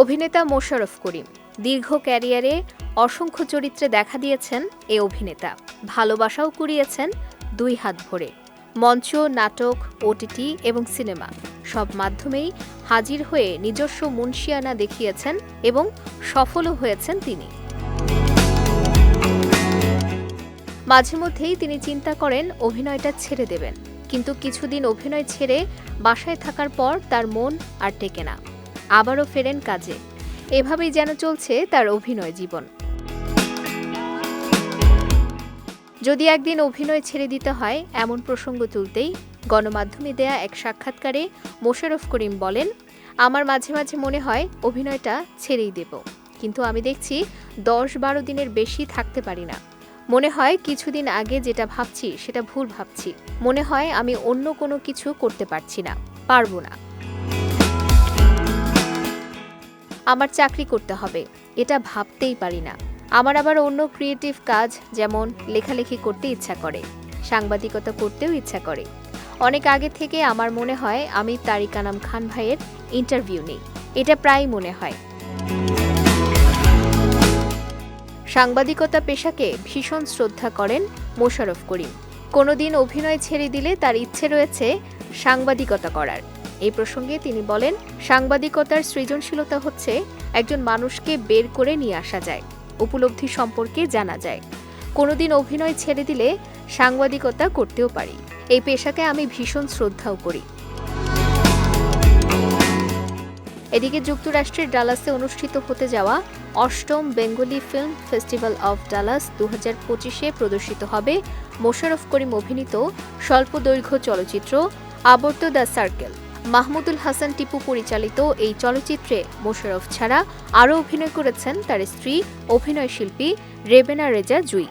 অভিনেতা মোশাররফ করিম। দীর্ঘ ক্যারিয়ারে অসংখ্য চরিত্রে দেখা দিয়েছেন এ অভিনেতা। ভালোবাসাও কুড়িয়েছেন দুই হাত ভরে। মঞ্চ, নাটক ওটিটি এবং সিনেমা সব মাধ্যমেই হাজির হয়ে নিজস্ব মুন্সিয়ানা দেখিয়েছেন এবং সফলও হয়েছেন তিনি। মাঝে মধ্যেই তিনি চিন্তা করেন অভিনয়টা ছেড়ে দেবেন। কিন্তু কিছুদিন অভিনয় ছেড়ে বাসায় থাকার পর তার মন আর টেকে না। আবারও ফেরেন কাজে। এভাবেই যেন চলছে তার অভিনয় জীবন। যদি একদিন অভিনয় ছেড়ে দিতে হয়, এমন প্রসঙ্গ তুলতেই গণমাধ্যমে দেয়া এক সাক্ষাৎকারে মোশাররফ করিম বলেন, আমার মাঝে মাঝে মনে হয় অভিনয়টা ছেড়েই দেব, কিন্তু আমি দেখছি দশ বারো দিনের বেশি থাকতে পারি না। মনে হয় কিছুদিন আগে যেটা ভাবছি, সেটা ভুল ভাবছি। মনে হয় আমি অন্য কোনো কিছু করতে পারছি না, পারব না। আমার চাকরি করতে হবে। এটা ভাবতেই পারি না। আমার আবার অন্য ক্রিয়েটিভ কাজ, যেমন লেখালেখি করতে ইচ্ছা করে। সাংবাদিকতা করতেও ইচ্ছা করে। অনেক আগে থেকে আমার মনে হয় আমি তারিক আনাম খান ভাইয়ের ইন্টারভিউ নিই। এটা প্রায় মনে হয়। সাংবাদিকতা পেশাকে ভীষণ শ্রদ্ধা করেন মোশাররফ করিম। কোনোদিন অভিনয় ছেড়ে দিলে তার ইচ্ছে রয়েছে সাংবাদিকতা করার। এই প্রসঙ্গে তিনি বলেন, সাংবাদিকতার সৃজনশীলতা হচ্ছে একজন মানুষকে বের করে নিয়ে আসা যায়, উপলব্ধি সম্পর্কে জানা যায়। কোনোদিন অভিনয় ছেড়ে দিলে সাংবাদিকতা করতেও পারি। এই পেশাকে আমি ভীষণ শ্রদ্ধাও করি। এদিকে যুক্তরাষ্ট্রের ডালাসে অনুষ্ঠিত হতে যাওয়া অষ্টম Bengali film festival of Dallas দু হাজার পঁচিশে প্রদর্শিত হবে মোশারফ করিম অভিনীত স্বল্প দৈর্ঘ্য চলচ্চিত্র আবর্ত দ্য সার্কেল। মাহমুদুল হাসান টিপু পরিচালিত এই চলচ্চিত্রে মোশাররফ ছাড়া আরও অভিনয় করেছেন তার স্ত্রী অভিনয়শিল্পী রেবেনা রেজা জুই।